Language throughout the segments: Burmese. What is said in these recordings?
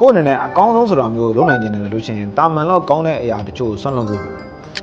ကိုယ့်အနေနဲ့အကောင်းဆုံးဆိုတာမျိုးလုပ်နိုင်နေတယ်လို့ရှိရင်တာမန်တော့ကောင်းတဲ့အရာတချို့ကိုဆွန့်လွတ်ဖို့အဲ့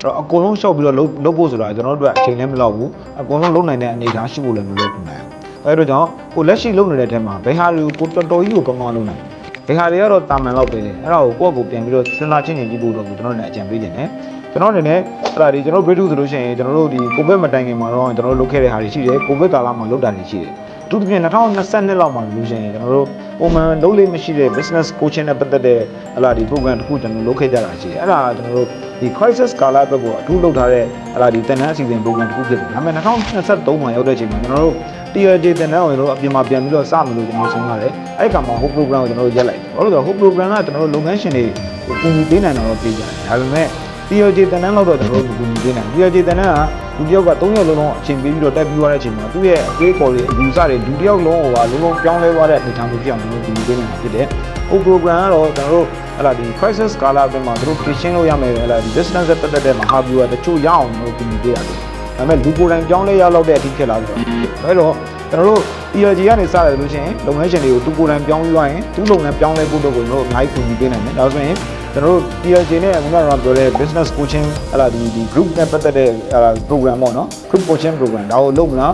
တော့အကုန်လုံးရှော့ပြီးတော့လုပ်လုပ်ဖို့ဆိုတာကျွန်တော်တို့အတွက်အချိန်လည်းမလောက်ဘူးအကုန်လုံးလုပ်နိုင်တဲ့အနေအထားရှိဖို့လည်းမလိုဘူးနိုင်အဲ့တော့ကြောင့်ကိုလက်ရှိလုပ်နေတဲ့အထက်မှာဘယ်ဟာတွေကိုကိုတော်တော်ကြီးကိုကောင်းကောင်းလုပ်နိုင်ဘ ယ်ဟာတွေကတော့တာမန်လောက်ပဲလေအဲ့ဒါကိုကိုယ့်ကိုပြန်ပြီးတော့စဉ်းစားချင်းချင်းကြည့်ဖို့တော့ကျွန်တော်တို့လည်းအကြံပေးခြင်းတယ်ကျွန်တော်အနေနဲ့အဲ့ဒါဒီကျွန်တော် break through ဆိုလို့ရှိရင်ကျွန်တော်တို့ဒီကိုဗစ်မတိုင်ခင်မှာတော့ကျွန်တော်တို့လုပ်ခဲ့တဲ့ဟာတွေရှိတယ်ကိုဗစ်ကာလမှာလုပ်တာတွေရှိတယ်အထူးသဖြင့်2022လောက်မှာလို့ရှိရင်ကျွန်တော်တို့ပုံမှန်လုပ်လို့မရှိတဲ့ business coaching နဲ့ပတ်သက်တဲ့ဟလာဒီ program တစ်ခုကျွန်တော်လုပ်ခဲ့ကြတာရှိတယ်အဲ့ဒါကျွန်တော်တို့ ဒီ crisis ကာလအတွက်ကိုအထူးလုပ်ထားတဲ့ဟလာဒီတန်တန်းအစီအစဉ် program တစ်ခုဖြစ်တယ်ဒါပေမဲ့2023မှာရောက်တဲ့အချိန်မှာကျွန်တော်တို့ TLJ တန်တန်းကိုကျွန်တော်တို့အပြင်မှာပြန်ပြီးတော့စမလို့ကျွန်တော်စဉ်းစားတယ်အဲ့ဒီကမှာ whole program ကိုကျွန်တော်တို့ရက်လိုက်တယ်ဘာလို့လဲဆိုတော့ whole program ကကျွန်တော်တို့လုပ်ငန်းရှင်တွေကိုကူညီပေးနိုင်တာတော့ပေးကြတယ်ဒါပေမဲ့ TLJ တန်တန်းလောက်တော့ကျွန်တော်တို့ကူညီပေးနိုင် TLJ တန်တန်းကလူတစ်ယောက်က3ရက်လုံးလုံးအချိန်ပေးပြီးတော့တက်ပြီးသွားတဲ့အချိန်မှာသူ့ရဲ့အသေးပေါ်တွေအယူဆတွေလူတစ်ယောက်လုံးဟိုပါလုံးလုံးပြောင်းလဲသွားတဲ့အနေအထားမျိုးဖြစ်အောင်ကျွန်တော်တို့ကူညီပေးနိုင်တာဖြစ်တယ်။ whole program ကတော့ကျွန်တော်တို့ ဟလာဒီ crisis ကာလအတွင်းမှာသူတို့ပြင်ရှင်းလို့ရမယ်ဟလာဒီ business နဲ့ပတ်သက်တဲ့မဟာဗျူဟာတချို့ရအောင်ကျွန်တော်တို့ကူညီပေးရတယ်။ဒါပေမဲ့လူကိုယ်တိုင်ပြောင်းလဲရလောက်တဲ့အထိဖြစ်လာပြီ။အဲတော့ကျွန်တော်တို့ ELG ကနေစရတယ်လို့ရှိရင်လုပ်ငန်းရှင်တွေကိုသူကိုယ်တိုင်ပြောင်းပြီးသွားရင်သူ့လုပ်ငန်းပြောင်းလဲဖို့တော့ကိုကျွန်တော်တို့အများကြီးကူညီပေးနိုင်တယ်။ဒါဆိုရင်ကျွန်တော်တို့ TLJ နဲ့ခုနကပြောတဲ့ business coaching ဟလာဒီဒီ group နဲ့ပတ်သက်တဲ့ဟလာ program ပေါ့နော် group coaching program ဒါကိုလုပ်မလား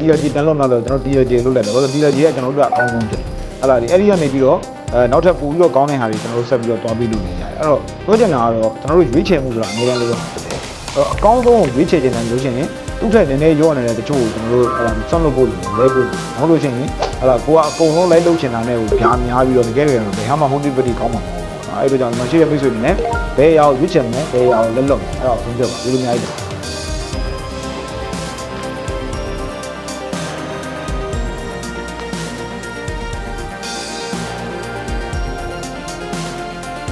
TLJ တန်လို့မလားဆိုတော့ကျွန်တော် TLJ လုပ်လိုက်တယ်ဘာလို့ TLJ ကကျွန်တော်တို့ကအကောင်းဆုံးဖြစ်တယ်ဟလာဒီအဲ့ဒီကနေပြီးတော့ အဲနောက်ထပ်ပို့ပြီးတော့ကောင်းတဲ့ဟာတွေကျွန်တော်တို့ဆက်ပြီးတော့တွားပြီးလုပ်နေကြတယ်အဲ့တော့ပြောချင်တာကတော့ကျွန်တော်တို့ရွေးချယ်မှုဆိုတာအများကြီးလုပ်ရမှာဖြစ်တယ်အဲ့တော့အကောင်းဆုံးကိုရွေးချယ်ချင်တယ်လို့ရှိရင်သူ့ထက်နည်းနည်းရောနေတဲ့တချို့ကိုကျွန်တော်တို့အဲ့ဒါဆွန့်လွတ်ဖို့လဲဖို့မဟုတ်လို့ရှိရင်အဲ့ဒါကိုကအကုန်လုံးလိုက်လုပ်ချင်တာနဲ့ကိုပြားများပြီးတော့တကယ်တကယ်တော့ဘယ်ဟာမှ motivate ကောင်းမှာမဟုတ်ဘူးအဲ့ဒါကြောင့်ကျွန်တော်ရှိတဲ့မိတ်ဆွေတွေနဲ့ဘယ်ရောက်ရွေးချယ်မလဲဘယ်ရောက်လက်လွတ်မလဲအဲ့တော့ဆုံးဖြတ်ပါဒီလိုများကြီး